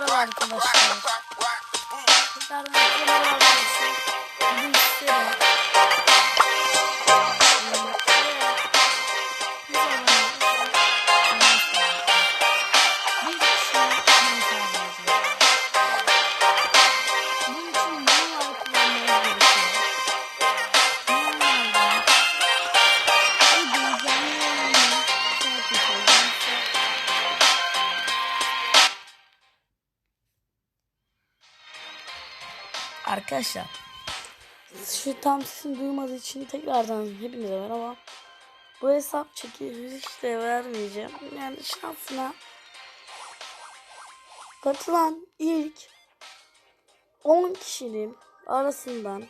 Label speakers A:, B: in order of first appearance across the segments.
A: merhaba arkadaşlar. Tekrardan merhaba arkadaşlar. Bugün sizlere Arkadaşlar şu tam sesini duymadığı için tekrardan hepinize merhaba. Bu hesap çekiliş de vermeyeceğim. Yani şansına katılan ilk 10 kişinin arasından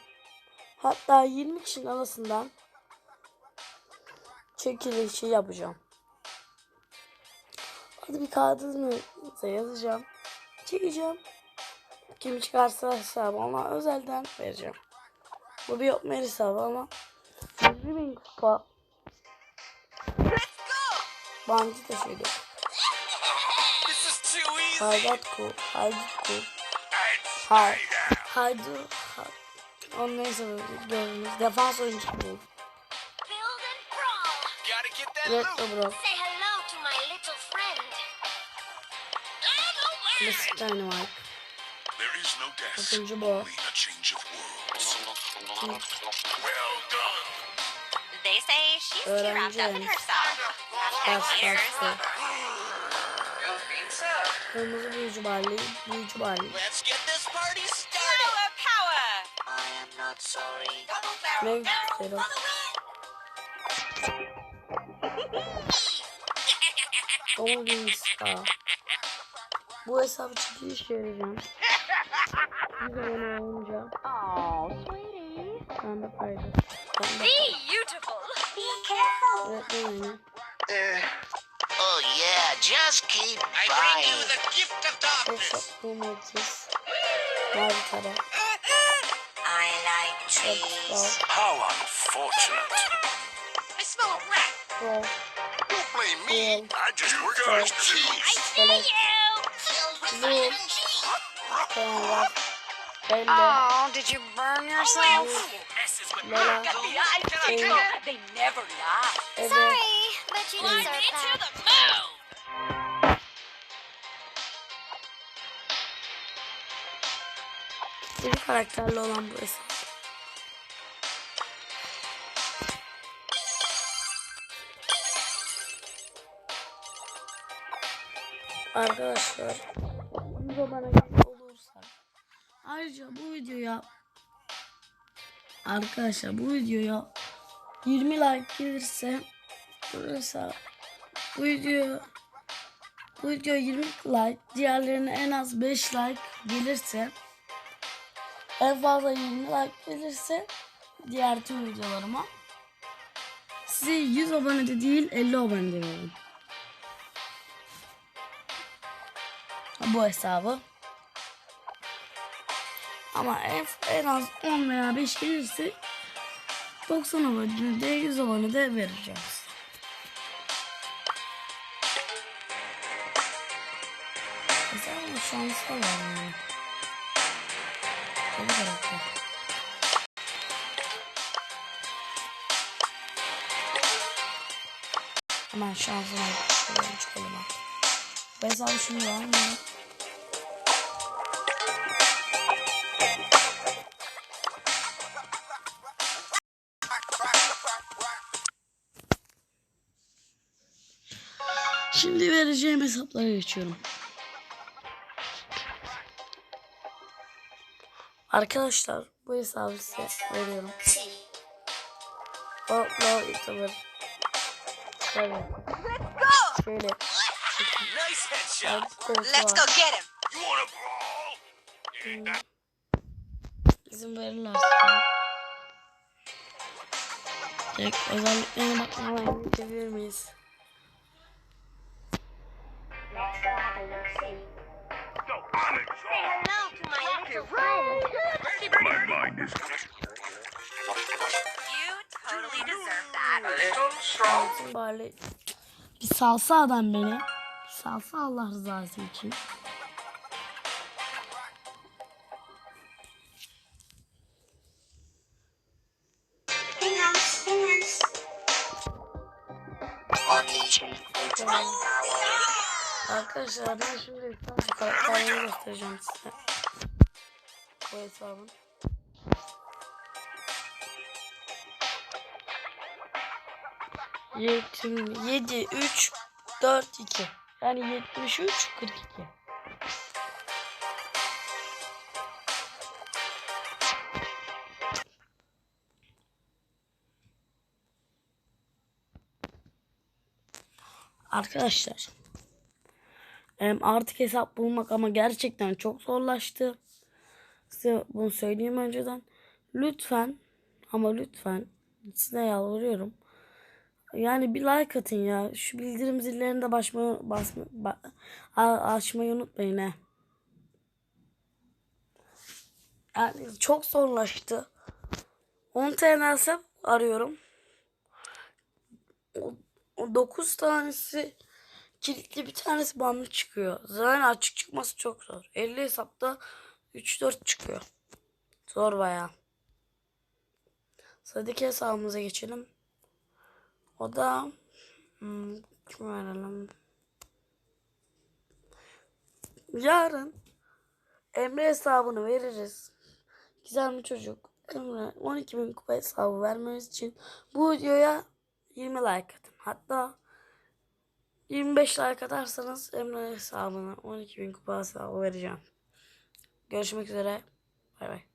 A: hatta 20 kişinin arasından çekilişi yapacağım. Hadi bir kağıdınıza yazacağım. Çekeceğim. Kim çıkarsa hesabı ona özelden vereceğim. Bu bir yokmer hesabı ama 100 bin kupa Bancı da şöyle.
B: This is too easy.
A: Haydat ku. Haydut ku.
B: I'd
A: Hay. Haydu. Onun neyse gördünüz. Defans oyuncusu bu. Evet bro. Klasik dynamite. Kaçıncı bu?
C: Hashtag years.
A: tersi. Kırmızı büyücü barley. Büyücü barley.
B: Let's get this party started.
C: Power, power.
B: I am not sorry.
A: Ne? Ama bir sağ. Bu hesabı çekiliş vereceğim.
C: Oh, sweetie.
A: Ben.
C: Beautiful. Be careful.
D: Uh, oh yeah, just keep
B: I bring you the gift of darkness.
D: I like trees.
E: How unfortunate.
B: I smell a rat.
A: Well,
E: Don't blame me. I just regard. I
A: see
C: you.
A: With cheese.
C: Oh, did you burn
B: oh, yourself?
A: No,
B: no.
C: They never lie. Sorry, but you deserve that.
A: Bir karakterli olan burası. Arkadaşlar ayrıca bu videoya arkadaşlar bu videoya 20 like gelirse mesela bu video bu video 20 like diğerlerine en az 5 like gelirse en fazla 20 like gelirse diğer tüm videolarıma size 100 abone de değil 50 abone de veririm. Bu hesabı. Ama en, en az 10 veya 5 gelirse 90 abone de 100 abone de vereceğim size. Mesela bu şanslı var yani. Tabii karakter. Hemen şansına şöyle çıkalım sana şunu var mı? Şimdi vereceğim hesaplara geçiyorum. Arkadaşlar bu hesabı size veriyorum. Outlaw YouTuber. Şöyle. Şöyle.
C: Let's go get him.
E: That-
A: İzin sana. Tek özelliklerine bakmadan geçebilir miyiz? Bari bir salsa adam beni. Salsa Allah rızası için. Arkadaşlar ben şimdi bir tane göstereceğim size. Bu hesabın. 7 3 4 2 yani 73 42. Arkadaşlar artık hesap bulmak ama gerçekten çok zorlaştı. Size bunu söyleyeyim önceden. Lütfen ama lütfen size yalvarıyorum. Yani bir like atın ya. Şu bildirim zillerini de basma, basma, ba- açmayı unutmayın he. Yani çok zorlaştı. 10 TL hesap arıyorum. O 9 tanesi kilitli bir tanesi banlı çıkıyor. Zaten açık çıkması çok zor. 50 hesapta 3-4 çıkıyor. Zor bayağı. Sıradaki hesabımıza geçelim. O da hmm, kim verelim? Yarın Emre hesabını veririz. Güzel bir çocuk. Emre 12 bin kupa hesabı vermemiz için bu videoya 20 like atın. Hatta 25 like atarsanız Emre hesabına 12 bin kupa hesabı vereceğim. Görüşmek üzere. Bay bay.